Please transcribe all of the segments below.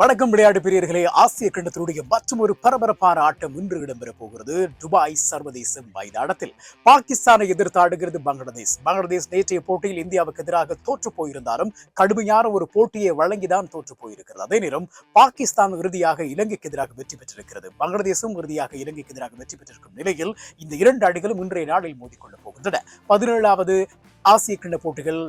வணக்கம் விளையாட்டு பிரியர்களே. ஆசிய கண்டத்தினுடைய மற்றும் ஒரு பரபரப்பான ஆட்டம் இன்று இடம்பெற போகிறது. துபாய் சர்வதேச மைதானத்தில் பாகிஸ்தானை எதிர்த்து ஆடுகிறது பங்களாதேஷ். பங்களாதேஷ் நேற்றைய போட்டியில் இந்தியாவுக்கு எதிராக தோற்று போயிருந்தாலும் கடுமையான ஒரு போட்டியை வழங்கிதான் தோற்று போயிருக்கிறது. அதே நேரம் பாகிஸ்தான் இறுதியாக இலங்கைக்கு எதிராக வெற்றி பெற்றிருக்கிறது. பங்களாதேஷும் இறுதியாக இலங்கைக்கு எதிராக வெற்றி பெற்றிருக்கும் நிலையில் இந்த இரண்டு அணிகளும் இன்றைய நாளில் மோதிக்கொள்ளப் போகின்றன. பதினேழாவது ஆசிய கிண்ண போட்டிகள்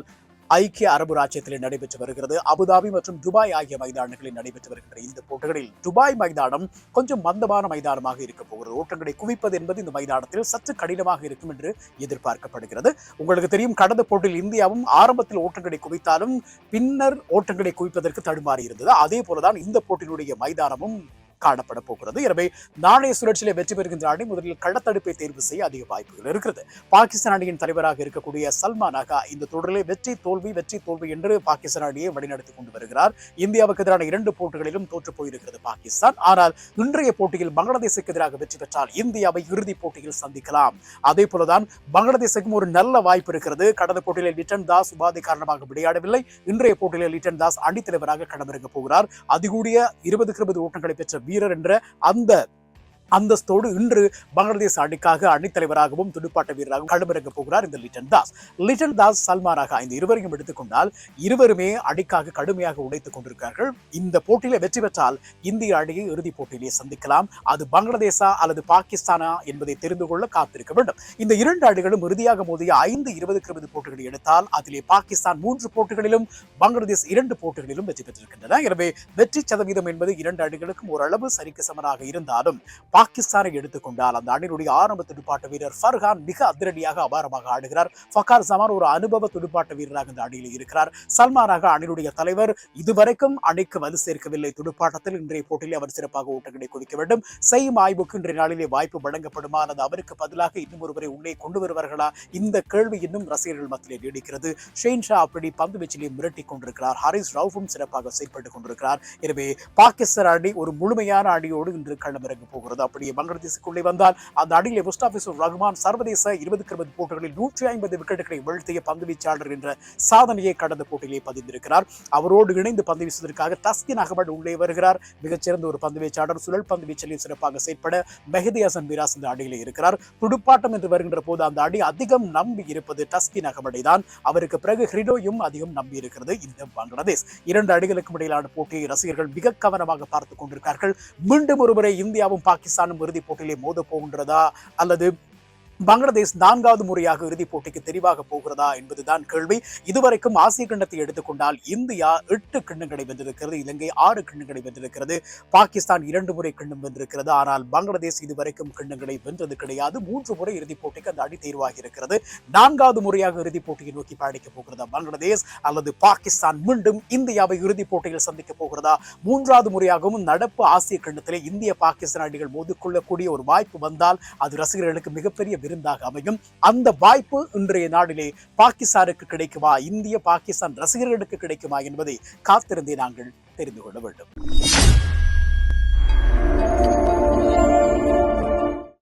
ஐக்கிய அரபு ராஜ்யத்தில் நடைபெற்று வருகிறது. அபுதாபி மற்றும் துபாய் ஆகிய மைதானங்களில் நடைபெற்று வருகின்ற இந்த போட்டிகளில் துபாய் மைதானம் கொஞ்சம் மந்தமான மைதானமாக இருக்க போகிறது. ஓட்டங்களை குவிப்பது என்பது இந்த மைதானத்தில் சற்று கடினமாக இருக்கும் என்று எதிர்பார்க்கப்படுகிறது. உங்களுக்கு தெரியும் கடந்த போட்டியில் இந்தியாவும் ஆரம்பத்தில் ஓட்டங்களை குவித்தாலும் பின்னர் ஓட்டங்களை குவிப்பதற்கு தடுமாறி இருந்தது. அதே போலதான் இந்த போட்டியினுடைய மைதானமும் காணப்பட போகிறது. எனவே நாணய சுழற்சியில வெற்றி பெறுகின்ற அணி முதலில் களத்தடுப்பை தேர்வு செய்ய அதிக வாய்ப்புகள் இருக்கிறது. பாகிஸ்தான் அணியின் தலைவராக இருக்கக்கூடிய சல்மான் அகா இந்த தொடரிலே வெற்றி தோல்வி வெற்றி தோல்வி என்று பாகிஸ்தான் அணியை வழிநடத்தி கொண்டு வருகிறார். இந்தியாவுக்கு எதிரான இரண்டு போட்டிகளிலும் தோற்று போயிருக்கிறது பாகிஸ்தான். ஆனால் இன்றைய போட்டியில் பங்களாதேசுக்கு எதிராக வெற்றி பெற்றால் இந்தியாவை இறுதிப் போட்டியில் சந்திக்கலாம். அதே போலதான் பங்களாதேசுக்கும் ஒரு நல்ல வாய்ப்பு இருக்கிறது. கடந்த போட்டியில் லிட்டன் தாஸ் உபாதை காரணமாக விளையாடவில்லை. இன்றைய போட்டியில் லிட்டன் தாஸ் அணித்தலைவராக களமிறங்க போகிறார். அதிகூடிய இருபதுக்கு இருபது ஓட்டங்களை பெற்ற வீரர் என்ற அந்த அந்தஸ்தோடு இன்று பங்களாதேஷ் அணிக்காக அணித்தலைவராகவும் துடுப்பாட்ட வீரராகவும் களமிறங்க போகிறார் இந்த லிட்டன் தாஸ். லிட்டன் தாஸ் சல்மானாக இந்த இருவரையும் எடுத்துக்கொண்டால் இருவருமே அணிக்காக கடுமையாக உடைத்துக் கொண்டிருக்கிறார்கள். இந்த போட்டியில வெற்றி பெற்றால் இந்திய அணியை இறுதிப் போட்டியிலே சந்திக்கலாம். அது பங்களாதேஷா அல்லது பாகிஸ்தானா என்பதை தெரிந்து கொள்ள காத்திருக்க வேண்டும். இந்த இரண்டு அணிகளும் இறுதியாக மோதிய ஐந்து இருபதுக்கு இருபது போட்டிகளை எடுத்தால் அதிலே பாகிஸ்தான் மூன்று போட்டிகளிலும் பங்களாதேஷ் இரண்டு போட்டிகளிலும் வெற்றி பெற்றிருக்கின்றன. எனவே வெற்றி சதவீதம் என்பது இரண்டு அணிகளுக்கும் ஓரளவு சரிக்கு சமனாக இருந்தாலும் பாகிஸ்தானை எடுத்துக்கொண்டால் அந்த அணியினுடைய ஆரம்ப துடுப்பாட்ட வீரர் ஃபர்ஹான் மிக அதிரடியாக அபாரமாக ஆடுகிறார். ஃபக்கார் ஜமான் ஒரு அனுபவ துடுப்பாட்ட வீரராக இந்த அணியில் இருக்கிறார். சல்மானாக அணியினுடைய தலைவர் இதுவரைக்கும் அணிக்கு வலு சேர்க்கவில்லை. துடுப்பாட்டத்தில் இன்றைய போட்டியில் அவர் சிறப்பாக ஓட்டங்களை குவிக்க வேண்டும். செய்யும் ஆய்வுக்கு இன்றைய நாளிலே வாய்ப்பு வழங்கப்படுமா? அல்லது அவருக்கு பதிலாக இன்னும் ஒருவரை உள்ளே கொண்டு வருவார்களா? இந்த கேள்வி இன்னும் ரசிகர்கள் மத்தியிலே நீடிக்கிறது. ஷெயின் ஷா அப்படி பந்து வீச்சிலே மிரட்டி கொண்டிருக்கிறார். ஹரிஸ் ரவுஃபும் சிறப்பாக செயல்பட்டுக் கொண்டிருக்கிறார். எனவே பாகிஸ்தான் அணி ஒரு முழுமையான அணியோடு இன்று களமிறங்க போகிறது. அப்படி பங்களாதேசுக்குள்ளே வந்தால் அந்த அணியிலே முஸ்டாபிசுர் ரஹ்மான் சர்வதேச இருபதுக்கு இருபது போட்டிகளில் நூற்றி ஐம்பது விக்கெட்டுகளை வீழ்த்திய பந்து வீச்சாளர் என்ற சாதனையை கடந்த போட்டியிலே பதிந்திருக்கிறார். அவரோடு இணைந்து பந்து வீசுவதற்காக தஸ்கின் அகமது உள்ளே வருகிறார். மிகச்சிறந்த ஒரு பந்து வீச்சாளர் சுழல் பந்து வீச்சலில் சிறப்பாக செயற்பட மெஹதி ஹசன் மிராஸ் இந்த அடியில் இருக்கிறார். துடுப்பாட்டம் என்று வருகின்ற போது அந்த அணி அதிகம் நம்பி இருப்பது தஸ்கின் அகமடை தான். அவருக்கு பிறகு ஹிரிடோயும் அதிகம் நம்பி இருக்கிறது இந்த பங்களாதேஷ். இரண்டு அணிகளுக்கும் இடையிலான போட்டியை ரசிகர்கள் மிக கவனமாக பார்த்துக் கொண்டிருக்கிறார்கள். மீண்டும் ஒருமுறை இந்தியாவும் பாகிஸ்தான் பாகிஸ்தானும் இறுதிப் போட்டியிலே மோதப் போகின்றதா? அல்லது பங்களாதேஷ் நான்காவது முறையாக இறுதிப் போட்டிக்கு தெரிவாக போகிறதா என்பதுதான் கேள்வி. இதுவரைக்கும் ஆசிய கிண்ணத்தை எடுத்துக்கொண்டால் இந்தியா எட்டு கிண்ணங்களை வென்றிருக்கிறது இலங்கை ஆறு கிண்ணங்களை வென்றிருக்கிறது பாகிஸ்தான் இரண்டு முறை கிண்ணம் வென்றிருக்கிறது. ஆனால் பங்களாதேஷ் இதுவரைக்கும் கிண்ணங்களை வென்றது கிடையாது. மூன்று முறை இறுதிப் போட்டிக்கு அந்த அடி தேர்வாகி இருக்கிறது. நான்காவது முறையாக இறுதிப் போட்டியை நோக்கி பயணிக்கப் போகிறதா பங்களாதேஷ் அல்லது பாகிஸ்தான் மீண்டும் இந்தியாவை இறுதிப் போட்டியில் சந்திக்கப் போகிறதா? மூன்றாவது முறையாகவும் நடப்பு ஆசிய கிண்ணத்திலே இந்திய பாகிஸ்தான் அணிகள் மோதிக்கொள்ளக்கூடிய ஒரு வாய்ப்பு வந்தால் அது ரசிகர்களுக்கு மிகப்பெரிய விருந்தாக அமையும். அந்த வாய்ப்பு இன்றைய நாளிலே பாகிஸ்தானுக்கு கிடைக்குமா? இந்திய பாகிஸ்தான் ரசிகர்களுக்கு கிடைக்குமா என்பதை காத்திருந்தே நாங்கள் தெரிந்து கொள்ள வேண்டும்.